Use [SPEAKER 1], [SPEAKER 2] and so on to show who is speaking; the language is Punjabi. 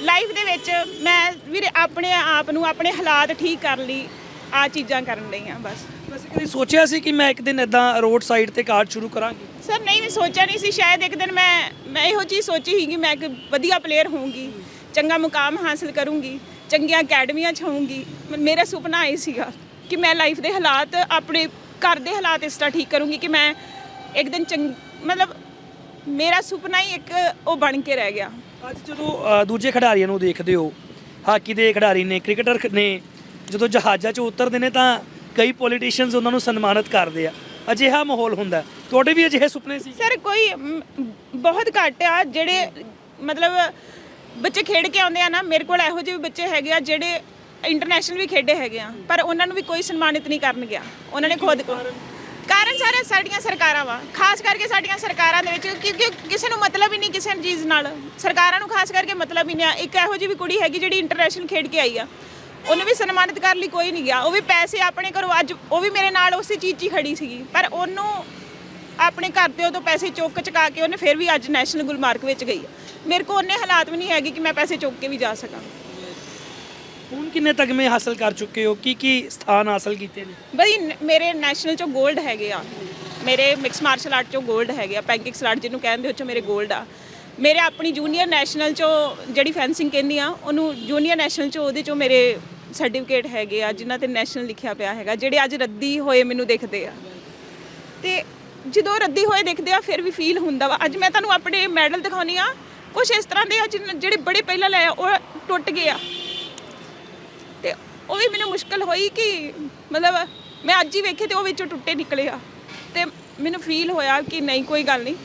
[SPEAKER 1] ਲਾਈਫ ਦੇ ਵਿੱਚ ਮੈਂ ਵੀਰੇ ਆਪਣੇ ਆਪ ਨੂੰ ਆਪਣੇ ਹਾਲਾਤ ਠੀਕ ਕਰਨ ਲਈ ਆ ਚੀਜ਼ਾਂ ਕਰਨ ਲਈ ਆ ਬਸ।
[SPEAKER 2] ਵੈਸੇ ਕਦੀ ਸੋਚਿਆ ਸੀ ਕਿ ਮੈਂ ਇੱਕ ਦਿਨ ਇਦਾਂ ਰੋਡ ਸਾਈਡ ਤੇ ਕਾਰਡ ਸ਼ੁਰੂ ਕਰਾਂਗੀ?
[SPEAKER 1] ਸਰ ਨਹੀਂ ਵੀ ਸੋਚਿਆ ਨਹੀਂ ਸੀ। ਸ਼ਾਇਦ ਇੱਕ ਦਿਨ ਮੈਂ ਮੈਂ ਇਹੋ ਚੀਜ਼ ਸੋਚੀ ਸੀ ਕਿ ਮੈਂ ਇੱਕ ਵਧੀਆ ਪਲੇਅਰ ਹੋਊਂਗੀ ਚੰਗਾ ਮੁਕਾਮ ਹਾਸਲ ਕਰੂੰਗੀ ਚੰਗੀਆਂ ਅਕੈਡਮੀਆਂ 'ਚ ਹੋਊਂਗੀ। ਮ- ਮੇਰਾ ਸੁਪਨਾ ਇਹ ਸੀਗਾ ਕਿ ਮੈਂ ਲਾਈਫ ਦੇ ਹਾਲਾਤ ਆਪਣੇ ਘਰ ਦੇ ਹਾਲਾਤ ਇਸ ਤਰ੍ਹਾਂ ਠੀਕ ਕਰੂੰਗੀ ਕਿ ਮੈਂ ਇੱਕ ਦਿਨ ਚੰਗ ਮਤਲਬ ਮੇਰਾ ਸੁਪਨਾ ਹੀ ਇੱਕ ਉਹ ਬਣ ਕੇ ਰਹਿ ਗਿਆ।
[SPEAKER 2] ਅੱਜ ਜਦੋਂ ਦੂਜੇ ਖਿਡਾਰੀਆਂ ਨੂੰ ਦੇਖਦੇ ਹੋ ਹਾਕੀ ਦੇ ਖਿਡਾਰੀ ਨੇ ਕ੍ਰਿਕਟਰ ਨੇ ਜਦੋਂ ਜਹਾਜ਼ਾਂ 'ਚ ਉਤਰਦੇ ਨੇ ਤਾਂ ਕਈ ਪੋਲੀਟੀਸ਼ੀਅਨਸ ਉਹਨਾਂ ਨੂੰ ਸਨਮਾਨਿਤ ਕਰਦੇ ਆ। ਅਜਿਹਾ ਮਾਹੌਲ ਹੁੰਦਾ। ਤੁਹਾਡੇ ਵੀ ਅਜਿਹੇ ਸੁਪਨੇ ਸੀ?
[SPEAKER 1] ਸਰ ਕੋਈ ਬਹੁਤ ਘੱਟ ਆ ਜਿਹੜੇ ਮਤਲਬ ਬੱਚੇ ਖੇਡ ਕੇ ਆਉਂਦੇ ਆ ਨਾ ਮੇਰੇ ਕੋਲ ਇਹੋ ਜਿਹੇ ਵੀ ਬੱਚੇ ਹੈਗੇ ਆ ਜਿਹੜੇ ਇੰਟਰਨੈਸ਼ਨਲ ਵੀ ਖੇਡੇ ਹੈਗੇ ਆ ਪਰ ਉਹਨਾਂ ਨੂੰ ਵੀ ਕੋਈ ਸਨਮਾਨਿਤ ਨਹੀਂ ਕਰਨ ਗਿਆ ਉਹਨਾਂ ਨੇ ਖੁਦ ਕਾਰਨ ਸਾਰੇ ਸਾਡੀਆਂ ਸਰਕਾਰਾਂ ਵਾ। ਖਾਸ ਕਰਕੇ ਸਾਡੀਆਂ ਸਰਕਾਰਾਂ ਦੇ ਵਿੱਚ ਕਿਉਂਕਿ ਕਿਸੇ ਨੂੰ ਮਤਲਬ ਹੀ ਨਹੀਂ ਕਿਸੇ ਚੀਜ਼ ਨਾਲ। ਸਰਕਾਰਾਂ ਨੂੰ ਖਾਸ ਕਰਕੇ ਮਤਲਬ ਹੀ ਨਹੀਂ ਆ। ਇੱਕ ਇਹੋ ਜਿਹੀ ਵੀ ਕੁੜੀ ਹੈਗੀ ਜਿਹੜੀ ਇੰਟਰਨੈਸ਼ਨਲ ਖੇਡ ਕੇ ਆਈ ਆ। ਉਹਨੂੰ ਵੀ ਸਨਮਾਨਿਤ ਕਰਨ ਲਈ ਕੋਈ ਨਹੀਂ ਗਿਆ। ਉਹ ਵੀ ਪੈਸੇ ਆਪਣੇ ਘਰੋਂ ਅੱਜ ਉਹ ਵੀ ਮੇਰੇ ਨਾਲ ਉਸੇ ਚੀਜ਼ 'ਚ ਹੀ ਖੜੀ ਸੀਗੀ। ਪਰ ਉਹਨੂੰ ਆਪਣੇ ਘਰ ਦੇ ਉਦੋਂ ਪੈਸੇ ਚੁੱਕ ਚੁਕਾ ਕੇ ਉਹਨੇ ਫਿਰ ਵੀ ਅੱਜ ਨੈਸ਼ਨਲ ਗੁਲਮਾਰਗ ਵਿੱਚ ਗਈ ਆ। ਮੇਰੇ ਕੋਲ ਉਹਨੇ ਹਾਲਾਤ ਵੀ ਨਹੀਂ ਹੈਗੇ ਕਿ ਮੈਂ ਪੈਸੇ ਚੁੱਕ ਕੇ ਵੀ ਜਾ ਸਕਾਂ।
[SPEAKER 2] ਹੁਣ ਕਿੰਨੇ ਤਗਮੇ ਹਾਸਲ ਕਰ ਚੁੱਕੇ ਹੋ? ਕੀ ਕੀ ਸਥਾਨ ਹਾਸਲ ਕੀਤੇ ਨੇ?
[SPEAKER 1] ਬਈ ਮੇਰੇ ਨੈਸ਼ਨਲ ਚੋਂ 골ਡ ਹੈਗੇ ਆ। ਮੇਰੇ ਮਿਕਸ ਮਾਰਸ਼ਲ ਆਰਟ ਚੋਂ 골ਡ ਹੈਗੇ ਆ। ਪੈਂਕਿਕ ਸਲਾਟ ਜਿਹਨੂੰ ਕਹਿੰਦੇ ਹੋ ਮੇਰੇ 골ਡ ਆ। ਮੇਰੇ ਆਪਣੀ ਜੂਨੀਅਰ ਨੈਸ਼ਨਲ ਚੋਂ ਜਿਹੜੀ ਫੈਂਸਿੰਗ ਕਹਿੰਦੀ ਆ ਉਹਨੂੰ ਜੂਨੀਅਰ ਨੈਸ਼ਨਲ ਚੋਂ ਉਹਦੇ ਚੋਂ ਮੇਰੇ ਸਰਟੀਫਿਕੇਟ ਹੈਗੇ ਆ ਜਿਨ੍ਹਾਂ ਤੇ ਨੈਸ਼ਨਲ ਲਿਖਿਆ ਪਿਆ ਹੈਗਾ ਜਿਹੜੇ ਅੱਜ ਰੱਦੀ ਹੋਏ ਮੈਨੂੰ ਦਿਖਦੇ ਆ। ਤੇ ਜਦੋਂ ਰੱਦੀ ਹੋਏ ਦੇਖਦੇ ਆ ਫਿਰ ਵੀ ਫੀਲ ਹੁੰਦਾ ਵਾ। ਅੱਜ ਮੈਂ ਤੁਹਾਨੂੰ ਆਪਣੇ ਮੈਡਲ ਦਿਖਾਉਣੀ ਆ। ਕੁਝ ਇਸ ਤਰ੍ਹਾਂ ਦੇ ਆ ਜਿਹੜੇ ਬੜੇ ਪਹਿਲਾਂ ਲੈ ਆ, ਉਹ ਟੁੱਟ ਗਏ ਆ। ਉਹ ਵੀ ਮੈਨੂੰ ਮੁਸ਼ਕਲ ਹੋਈ ਕਿ ਮਤਲਬ ਮੈਂ ਅੱਜ ਹੀ ਵੇਖੇ ਤੇ ਉਹ ਵਿੱਚੋਂ ਟੁੱਟੇ ਨਿਕਲੇ ਆ। ਤੇ ਮੈਨੂੰ ਫੀਲ ਹੋਇਆ ਕਿ ਨਹੀਂ, ਕੋਈ ਗੱਲ ਨਹੀਂ।